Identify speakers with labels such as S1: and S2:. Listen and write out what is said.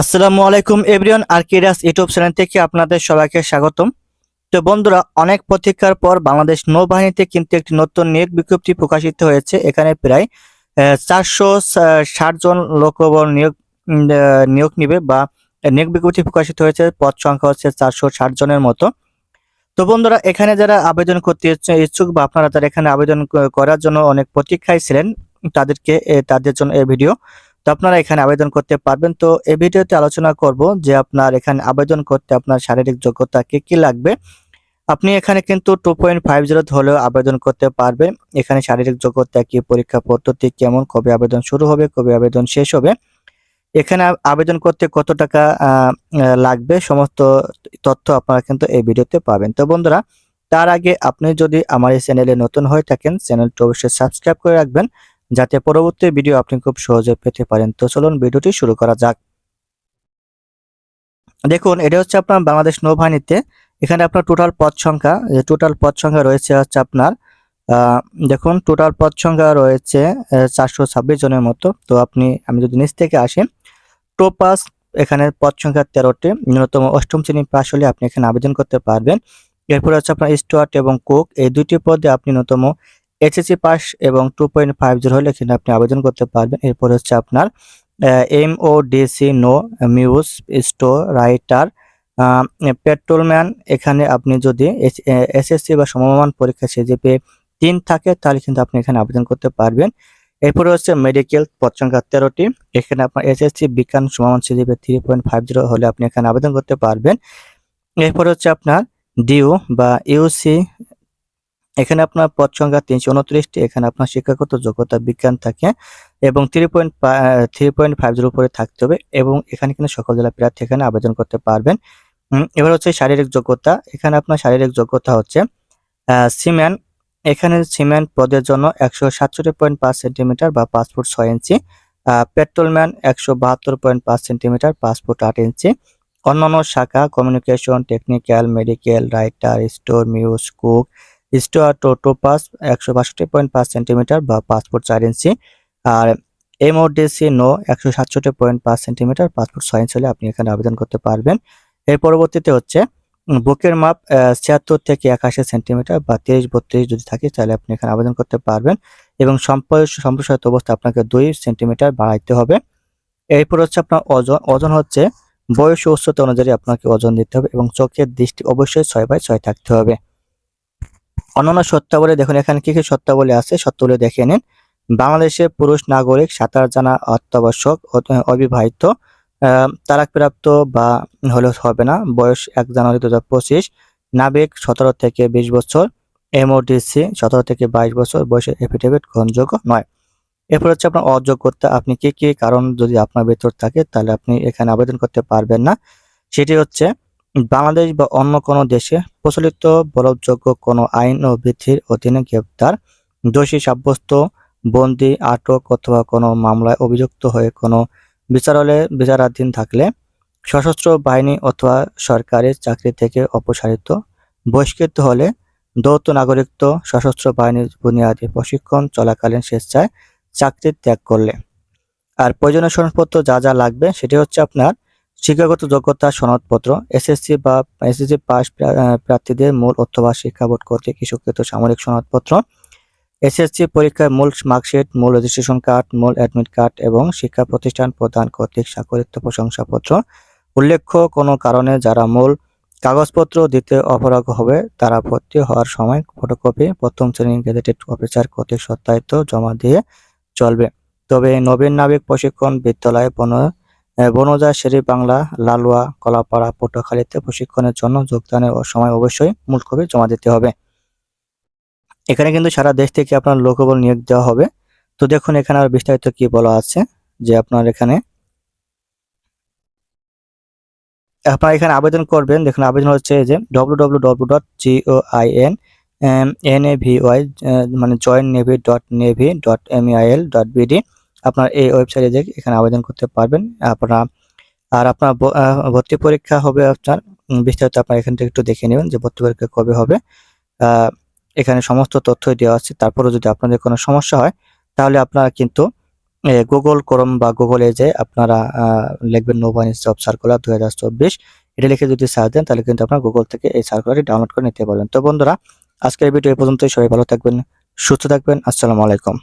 S1: আসসালামু আলাইকুম everyone আর্কিরাস YouTube channel থেকে আপনাদের সবাইকে স্বাগতম। তো বন্ধুরা, অনেক প্রতীক্ষার পর বাংলাদেশ নৌবাহিনীতে কিন্তু একটি নতুন নিয়োগ বিজ্ঞপ্তি প্রকাশিত হয়েছে। এখানে প্রায় চারশো ষাট জন লোকবল নিয়োগ নিয়োগ নিবে বা নিয়োগ বিজ্ঞপ্তি প্রকাশিত হয়েছে। পদ সংখ্যা হচ্ছে চারশো ষাট জনের মতো। তো বন্ধুরা, এখানে যারা আবেদন করতে ইচ্ছুক বা আপনারা যারা এখানে আবেদন করার জন্য অনেক প্রতীক্ষায় ছিলেন, তাদেরকে তাদের জন্য এই ভিডিও। তো আপনারা এখানে আবেদন করতে পারবেন। তো এই ভিডিওতে আলোচনা করব যে আপনার এখানে আবেদন করতে আপনার শারীরিক যোগ্যতা কি কি লাগবে। আপনি এখানে কিন্তু টু পয়েন্ট ফাইভ জিরো হলেও আবেদন করতে পারবেন। এখানে শারীরিক যোগ্যতা কি, পরীক্ষা পদ্ধতি কেমন, কবে আবেদন শুরু হবে, কবে আবেদন শেষ হবে। এখানে আবেদন করতে কত টাকা লাগবে, সমস্ত তথ্য আপনারা কিন্তু এই ভিডিওতে পাবেন। তো বন্ধুরা, তার আগে আপনি যদি আমার এই চ্যানেলে নতুন হয়ে থাকেন, চ্যানেলটি অবশ্যই সাবস্ক্রাইব করে রাখবেন। যাতে পরবর্তী ভিডিও আপনি খুব সহজে পেতে পারেন। তো চলুন ভিডিওটি শুরু করা যাক। দেখুন, এটা হচ্ছে আপনার বাংলাদেশ নৌবাহিনীতে। এখানে আপনার টোটাল পদ সংখ্যা যে টোটাল পদ সংখ্যা রয়েছে হচ্ছে আপনার দেখুন টোটাল পদ সংখ্যা রয়েছে চারশো ছাব্বিশ জনের মতো। তো আপনি, আমি যদি নিচ থেকে আসি, টোপাস, এখানে পদ সংখ্যা তেরোটি, ন্যূনতম অষ্টম শ্রেণি পাশ হলে আপনি এখানে আবেদন করতে পারবেন। এরপরে হচ্ছে আপনার স্টুয়ার্ট এবং কোক, এই দুইটি পদে আপনি ন্যূনতম এইচএসসি পাস এবং টু পয়েন্ট ফাইভ জিরো হলে এখানে আপনি আবেদন করতে পারবেন। এরপর হচ্ছে আপনার এম ও ডিসি নো মিউজ স্টোর রাইটার পেট্রোলম্যান এখানে আপনি যদি এসএসসি বা সমমান পরীক্ষা সিজিপি তিন থাকে, তাহলে কিন্তু আপনি এখানে আবেদন করতে পারবেন। এরপরে হচ্ছে মেডিকেল পদ তেরোটি। এখানে আপনার এসএসসি বিজ্ঞান সমমান CGP three point five zero হলে আপনি এখানে আবেদন করতে পারবেন। এরপরে হচ্ছে আপনার ডিউ বা ইউসি এখানে আপনার পদ সংখ্যা তিনশো উনত্রিশটি, এখানে আপনার শিক্ষাগত যোগ্যতা, বিজ্ঞান থাকে, এবং three point three point five zero উপরে থাকতে হবে, এবং এখানে কিন্তু সকল জেলা প্রার্থী এখানে আবেদন করতে পারবেন। এবার হচ্ছে শারীরিক যোগ্যতা, এখানে আপনার শারীরিক যোগ্যতা হচ্ছে সিমেন্ট, এখানে সিমেন্ট পদের জন্য একশো সাতষট্টি পয়েন্ট পাঁচ সেন্টিমিটার বা পাঁচ ফুট ছয় ইঞ্চি পেট্রোলম্যান একশো বাহাত্তর পয়েন্ট পাঁচ সেন্টিমিটার, পাঁচ ফুট আট ইঞ্চি। অন্যান্য শাখা, communication, technical, medical, writer, store, muse, cook store টোটোপাস একশো বাষট্টি পয়েন্ট পাঁচ সেন্টিমিটার বা ফুট চার ইঞ্চি। আর এমওডিসি নো একশো সাতষট্টি পয়েন্ট পাঁচ সেন্টিমিটার ফুট ছয় ইঞ্চি হলে আপনি এখানে আবেদন করতে পারবেন। এর পরবর্তীতে হচ্ছে বুকের মাপ ছিয়াত্তর থেকে একাশি সেন্টিমিটার বা তিরিশ বত্রিশ যদি থাকে তাহলে আপনি এখানে আবেদন করতে পারবেন। এবং সম্প্রস- সম্প্রসারিত অবস্থা আপনাকে দুই সেন্টিমিটার বাড়াইতে হবে। এরপর হচ্ছে আপনার ওজন ওজন হচ্ছে বয়স উচ্চতা অনুযায়ী আপনাকে ওজন দিতে হবে এবং চোখের দৃষ্টি অবশ্যই ছয় বাই ছয় থাকতে হবে। অন্যান্য সত্যাবলী দেখুন এখানে কি কি সত্যাবলী আছে সত্যাবলী দেখে নিন। বাংলাদেশে পুরুষ নাগরিক সাঁতার জানা অত্যাবশ্যক অবিবাহিত আহ, তালাকপ্রাপ্ত বা হলে হবে না বয়স এক জানুয়ারি দু হাজার পঁচিশ নাবিক সতেরো থেকে বিশ বছর এমওডিসি সতেরো থেকে বাইশ বছর বয়সের এফিডেভিট গ্রহণযোগ্য নয়। এরপর হচ্ছে আপনার অযোগ্যতা আপনি কি কি কারণ যদি আপনার ভেতর থাকে তাহলে আপনি এখানে আবেদন করতে পারবেন না। সেটি হচ্ছে বাংলাদেশ বা অন্য কোনো দেশে প্রচলিত বলবযোগ্য কোনো আইন ও বিধির অধীনে গ্রেপ্তার, দোষী সাব্যস্ত, বন্দি, আটক অথবা কোনো মামলায় অভিযুক্ত হয়ে কোনো বিচারালয়ে বিচারাধীন থাকলে সশস্ত্র বাহিনী অথবা সরকারি চাকরি থেকে অপসারিত, বহিষ্কৃত হলে দৌত নাগরিকত্ব, সশস্ত্র বাহিনীর বুনিয়াদী প্রশিক্ষণ চলাকালীন স্বেচ্ছায় চাকরি ত্যাগ করলে। আর প্রয়োজনীয় সনদপত্র যা যা লাগবে সেটি হচ্ছে আপনার শিক্ষাগত যোগ্যতা সনদপত্র এসএসসি বা এসএসসি পাস প্রার্থীদের মূল অথবা শিক্ষা বোর্ড কর্তৃক ইস্যুকৃত সামরিক সনদপত্র এসএসসি পরীক্ষার মূল মার্কশিট মূল রেজিস্ট্রেশন কার্ড মূল অ্যাডমিট কার্ড এবং শিক্ষা প্রতিষ্ঠান প্রদান কর্তৃক স্বাক্ষরিত প্রশংসাপত্র। উল্লেখ্য কোনো কারণে যারা মূল কাগজপত্র দিতে অপরাগ হবে তারা ভর্তি হওয়ার সময় ফটোকপি প্রথম শ্রেণির গেজেটেড অফিসার কর্তৃক সত্যায়িত জমা দিয়ে চলবে। তবে নবীন নাবিক প্রশিক্ষণ বিদ্যালয়ে আহ, বনজা শেরি বাংলা লালুয়া, কলাপাড়া, পটুয়াখালীতে প্রশিক্ষণের জন্য যোগদানের সময় অবশ্যই মূল কপি জমা দিতে হবে। এখানে কিন্তু সারা দেশ থেকে আপনার লোকবল নিয়োগ দেওয়া হবে। তো দেখুন, এখানে আর বিস্তারিত কি বলা আছে যে আপনার এখানে আপনারা এখানে আবেদন করবেন। দেখুন, আবেদন হচ্ছে যে W W W dot G O I N N A V Y মানে join navy dot navy dot M dot BD আপনার এই ওয়েবসাইটে যে এখানে আবেদন করতে পারবেন। আপনারা, আর আপনার ভর্তি পরীক্ষা হবে আপনার বিস্তারিত আপনার এখান থেকে একটু দেখে নেবেন যে ভর্তি পরীক্ষা কবে হবে। এখানে সমস্ত তথ্যই দেওয়া আছে। তারপরে যদি আপনাদের কোনো সমস্যা হয়, তাহলে আপনারা কিন্তু গুগল ক্রোম বা গুগলে যে আপনারা লিখবেন নৌবাহিনী জব সার্কুলার দুই হাজার চব্বিশ, এটা লিখে যদি সার্চ দেন, তাহলে কিন্তু আপনার গুগল থেকে এই সার্কুলারটি ডাউনলোড করে নিতে পারবেন। তো বন্ধুরা, আজকের ভিডিও এই পর্যন্তই। সবাই ভালো থাকবেন, সুস্থ থাকবেন। আসসালামু আলাইকুম।